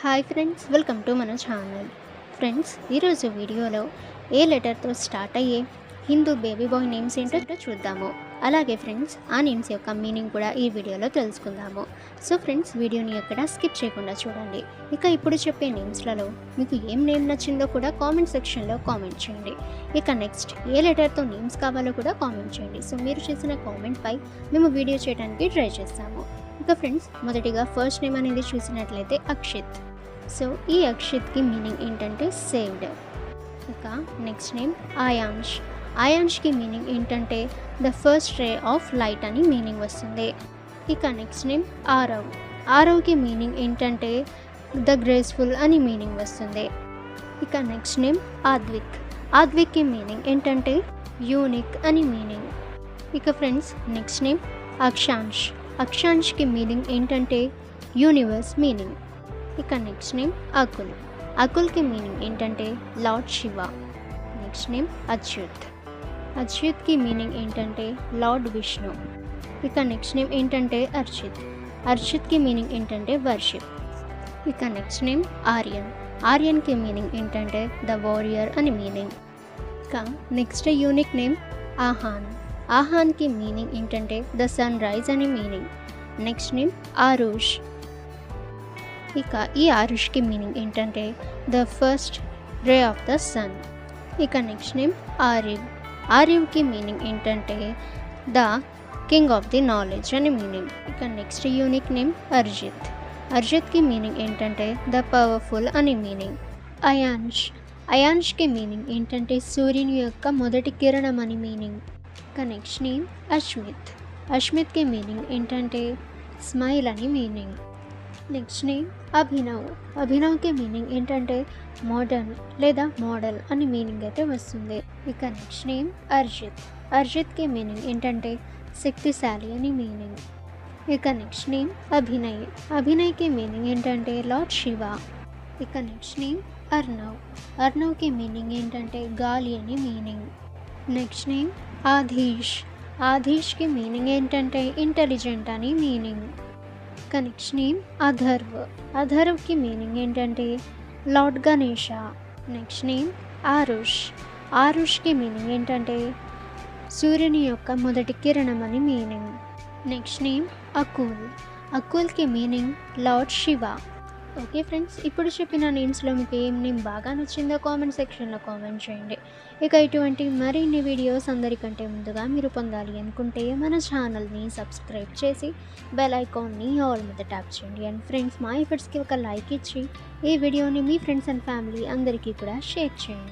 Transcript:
Hi friends welcome to మన channel. Friends ఈరోజు వీడియోలో ఏ లెటర్తో స్టార్ట్ అయ్యే హిందూ బేబీ బాయ్ నేమ్స్ ఏంటో చూద్దాము. అలాగే ఫ్రెండ్స్ ఆ నేమ్స్ యొక్క మీనింగ్ కూడా ఈ వీడియోలో తెలుసుకుందాము. సో ఫ్రెండ్స్ వీడియోని ఎక్కడ స్కిప్ చేయకుండా చూడండి. ఇక ఇప్పుడు చెప్పే నేమ్స్లలో మీకు ఏం నేమ్ నచ్చిందో కూడా కామెంట్ సెక్షన్లో కామెంట్ చేయండి. ఇక నెక్స్ట్ ఏ లెటర్తో నేమ్స్ కావాలో కూడా కామెంట్ చేయండి. సో మీరు చేసిన కామెంట్పై మేము వీడియో చేయడానికి ట్రై చేస్తాము. ఇక ఫ్రెండ్స్ మొదటిగా ఫస్ట్ నేమ్ అనేది చూసినట్లయితే అక్షిత్. సో ఈ అక్షిత్కి మీనింగ్ ఏంటంటే సేవ్డ్ ఇక నెక్స్ట్ నేమ్ ఆయాంష్ ఆయాంష్కి మీనింగ్ ఏంటంటే the first ray of light అని మీనింగ్ వస్తుంది. ఇక నెక్స్ట్ నేమ్ ఆరవ్ ఆరవ్కి మీనింగ్ ఏంటంటే ద గ్రేస్ఫుల్ అని మీనింగ్ వస్తుంది. ఇక నెక్స్ట్ నేమ్ ఆద్విక్ ఆద్విక్కి మీనింగ్ ఏంటంటే యూనిక్ అని మీనింగ్. ఇక ఫ్రెండ్స్ నెక్స్ట్ నేమ్ అక్షాంష్ అక్షాంష్కి మీనింగ్ ఏంటంటే యూనివర్స్ మీనింగ్ ఇక నెక్స్ట్ నేమ్ అకుల్ అకుల్కి మీనింగ్ ఏంటంటే Lord Shiva next name Achyut అచ్యుత్కి meaning ఏంటంటే లార్డ్ విష్ణు ఇక నెక్స్ట్ నేమ్ ఏంటంటే అర్చిత్ అర్చిత్కి మీనింగ్ ఏంటంటే వర్షిప్ ఇక నెక్స్ట్ నేమ్ ఆర్యన్ ఆర్యన్కి మీనింగ్ ఏంటంటే ద వారియర్ అని మీనింగ్ ఇక నెక్స్ట్ యూనిక్ నేమ్ ఆహాన్ ఆహాన్కి మీనింగ్ ఏంటంటే ద సన్ రైజ్ అని మీనింగ్ నెక్స్ట్ నేమ్ ఆరుష్ ఇక ఈ ఆరుష్కి మీనింగ్ ఏంటంటే the first ray of the sun. ఇక నెక్స్ట్ నేమ్ ఆరివ్. ఆరివ్కి మీనింగ్ ఏంటంటే the king of the knowledge అని మీనింగ్. ఇక నెక్స్ట్ యూనిక్ నేమ్ అర్జిత్. అర్జిత్కి మీనింగ్ ఏంటంటే ద పవర్ఫుల్ అని మీనింగ్. అయాన్ష్ అయాన్ష్కి మీనింగ్ ఏంటంటే సూర్యుని యొక్క మొదటి కిరణం అని మీనింగ్. ఇక నెక్స్ట్ నేమ్ అష్మిత్ అష్మిత్కి మీనింగ్ ఏంటంటే స్మైల్ అని మీనింగ్. నెక్స్ట్ నేమ్ అభినవ్ అభినవ్కి మీనింగ్ ఏంటంటే మోడర్న్ లేదా మోడల్ అని మీనింగ్ అయితే వస్తుంది. ఇక నెక్స్ట్ నేమ్ అర్జిత్ అర్జిత్కి మీనింగ్ ఏంటంటే శక్తిశాలి అని మీనింగ్ ఇక నెక్స్ట్ నేమ్ అభినయ్ అభినయ్కి మీనింగ్ ఏంటంటే లార్డ్ శివ ఇక నెక్స్ట్ నేమ్ అర్నవ్ అర్నవ్కి మీనింగ్ ఏంటంటే గాలి అని meaning next name Adheesh ఆధీష్కి meaning ఏంటంటే ఇంటెలిజెంట్ అని మీనింగ్ కనెక్షన్ నేమ్ అధర్వ్. అధర్వ్కి మీనింగ్ ఏంటంటే Lord Ganesha next name Aarush ఆరుష్కి meaning ఏంటంటే సూర్యుని యొక్క మొదటి కిరణం అని meaning next name Akul అకూల్కి meaning Lord Shiva okay friends ఇప్పుడు చెప్పిన నేమ్స్లో మీకు ఏం నేమ్ బాగా నచ్చిందో కామెంట్ సెక్షన్లో కామెంట్ చేయండి. ఇక ఇటువంటి మరిన్ని వీడియోస్ అందరికంటే ముందుగా మీరు పొందాలి అనుకుంటే మన ఛానల్ని సబ్స్క్రైబ్ చేసి బెల్ ఐకాన్ని ఆల్ మీద ట్యాప్ చేయండి. అండ్ ఫ్రెండ్స్ మా ఎఫర్ట్స్కి ఒక లైక్ ఇచ్చి ఈ వీడియోని మీ ఫ్రెండ్స్ అండ్ ఫ్యామిలీ అందరికీ కూడా షేర్ చేయండి.